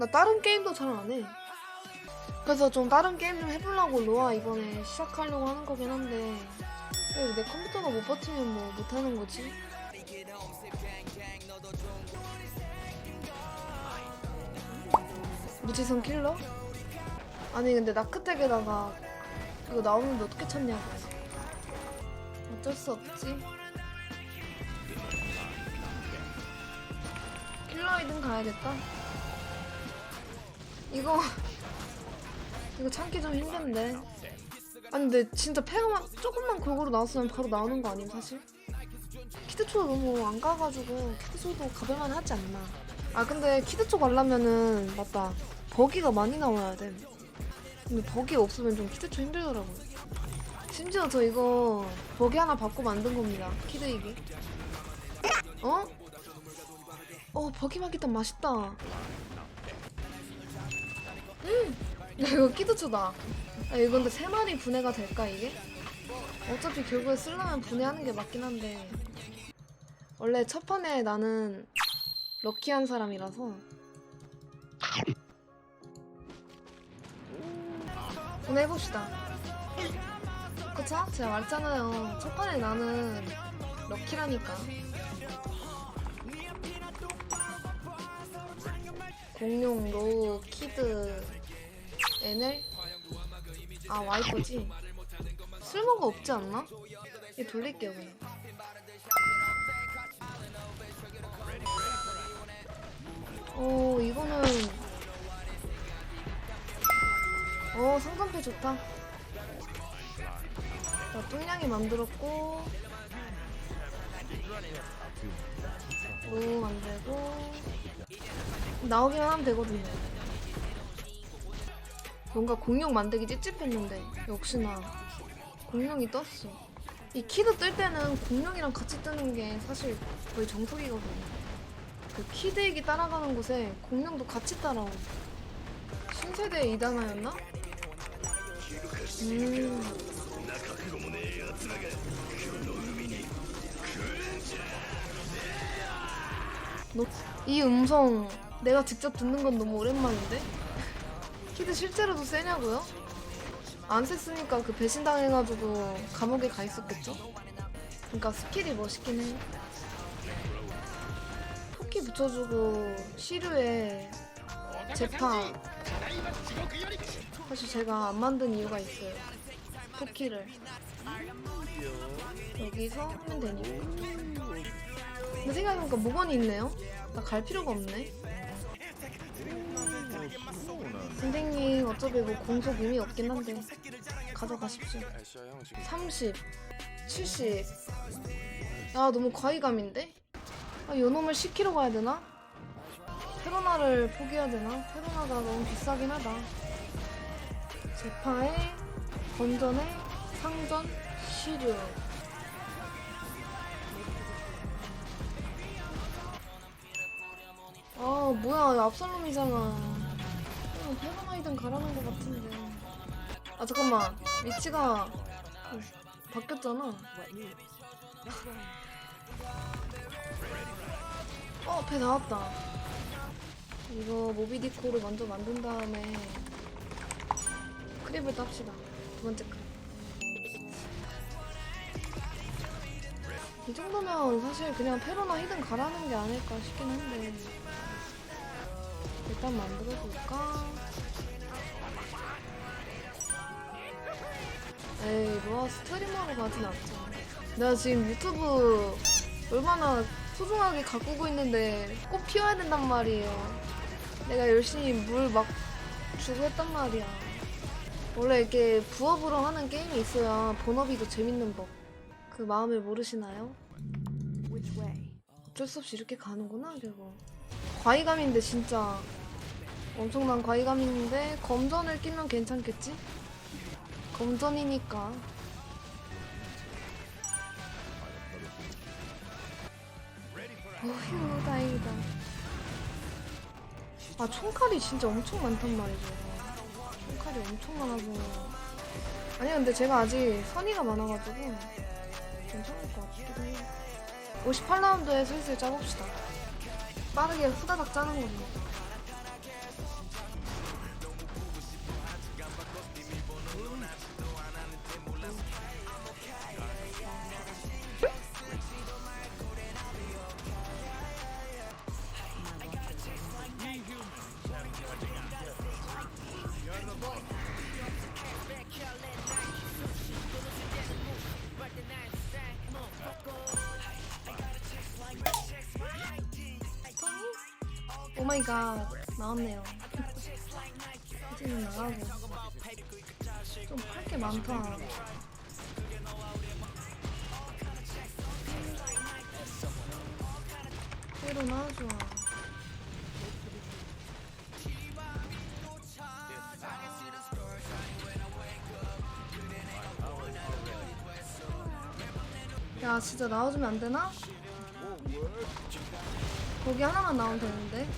나 다른 게임도 잘 안 해. 그래서 좀 다른 게임 좀 해보려고 로아 이번에 시작하려고 하는 거긴 한데 왜내 컴퓨터가 못 버티면 뭐 못하는 거지? 무지성 킬러? 아니 근데 나크텍에다가 이거 나오는데 어떻게 찾냐고 어쩔 수 없지 킬러이든 가야겠다 이거 이거 참기 좀 힘든데. 아니 근데 진짜 폐가만 조금만 골고루 나왔으면 바로 나오는 거 아니에요 사실? 키드초 너무 안 가가지고 키드초도 가볼만 하지 않나. 아 근데 키드초 가려면은 맞다. 버기가 많이 나와야 돼. 근데 버기 없으면 좀 키드초 힘들더라고요. 심지어 저 이거 버기 하나 받고 만든 겁니다. 키드이기 어? 어 버기 맛있다. 음 야, 이거 키드초다. 아, 이거 근데 세 마리 분해가 될까 이게? 어차피 결국에 쓰려면 분해하는 게 맞긴 한데. 원래 첫 판에 나는 럭키한 사람이라서. 분해해봅시다. 그쵸? 제가 말했잖아요. 첫 판에 나는 럭키라니까. 공룡, 로우, 키드, NL? 아 와이퍼지? 쓸모가 없지 않나? 얘 돌릴게요 그냥 오 이거는 오 상관패 좋다 자 뚱냥이 만들었고 오 만들고 나오기만 하면 되거든요 뭔가 공룡 만들기 찝찝했는데 역시나 공룡이 떴어 이 키드 뜰 때는 공룡이랑 같이 뜨는 게 사실 거의 정석이거든요 그 키드에게 따라가는 곳에 공룡도 같이 따라오 신세대 이다나였나? 음. 너- 이 음성 내가 직접 듣는 건 너무 오랜만인데? 키드 실제로도 세냐고요? 안 셌으니까 그 배신당해가지고 감옥에 가 있었겠죠? 그러니까 스킬이 멋있긴 해. 토끼 붙여주고 시류에 제파 사실 제가 안 만든 이유가 있어요. 토끼를 여기서 하면 되니까. 근데 생각해보니까 무건이 있네요. 나 갈 필요가 없네. 어차피 뭐 공속 의미 없긴 한데 가져가십시오. 아시아 형 지금 30, 70. 야 너무 과의감인데? 아, 요놈을 10kg 가야 되나? 페로나를 포기해야 되나? 페로나가 너무 비싸긴 하다. 제파에 건전에 상전 시류. 아 뭐야 압살롬이잖아. 어, 페로나이든 가라는 것 같은데. 아 잠깐만 위치가 바뀌었잖아. 어, 배 나왔다. 이거 모비디코를 먼저 만든 다음에 크립을 땁시다. 두 번째 크립. 이 정도면 사실 그냥 페로나 히든 가라는 게 아닐까 싶긴 한데 일단 만들어 볼까? 에이 뭐 스트리머로 가진 않죠. 내가 지금 유튜브 얼마나 소중하게 가꾸고 있는데 꼭 피워야 된단 말이에요. 내가 열심히 물 막 주고 했단 말이야. 원래 이렇게 부업으로 하는 게임이 있어야 본업이 더 재밌는 법. 그 마음을 모르시나요? 어쩔 수 없이 이렇게 가는구나 결국. 과의감인데 진짜 엄청난 과의감인데 검전을 끼면 괜찮겠지? 검전이니까. 어휴 다행이다. 아 총칼이 진짜 엄청 많단 말이죠. 총칼이 엄청 많아서. 아니 근데 제가 아직 선의가 많아가지고 괜찮을 것 같기도 해요. 58라운드에 슬슬 짜봅시다. 빠르게 후다닥 짜는 겁니다 오마이갓 나왔네요. 이제는 나가고 좀 할 게 많다. 때로나 좋아. 야 진짜 나와주면 안 되나? 거기 하나만 나오면 되는데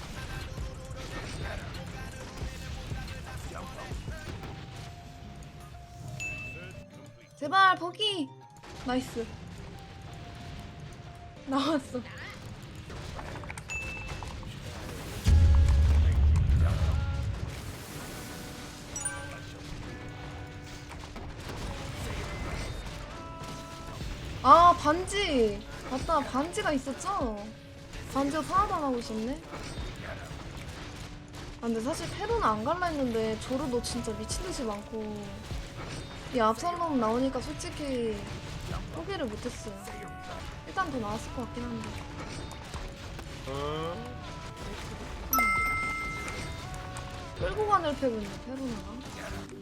제발 거기! 나이스. 나왔어. 아 반지! 맞다 반지가 있었죠? 반지가 하나도 안 하고 있었네? 아 근데 사실 페로는 안 갈라 했는데 조르도 진짜 미친듯이 많고 이 압살롬 나오니까 솔직히 포기를 못했어요. 일단 더 나왔을 것 같긴 한데. 음. 끌고 가는 패고 있네 페로나가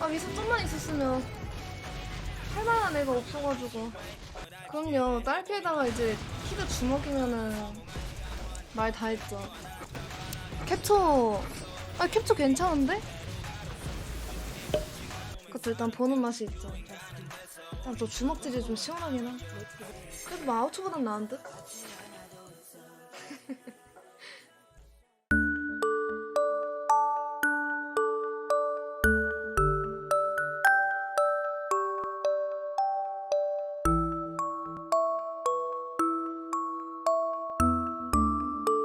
아아 위선 좀만 있었으면 할만한 애가 없어가지고. 그럼요. 딸피에다가 이제 키드 주먹이면은 말 다 했죠. 캡처 아 캡처 괜찮은데? 그것도 일단 보는 맛이 있죠. 일단 또 주먹질이 좀 시원하긴 하. 그래도 뭐 아우츠보단 나은 듯?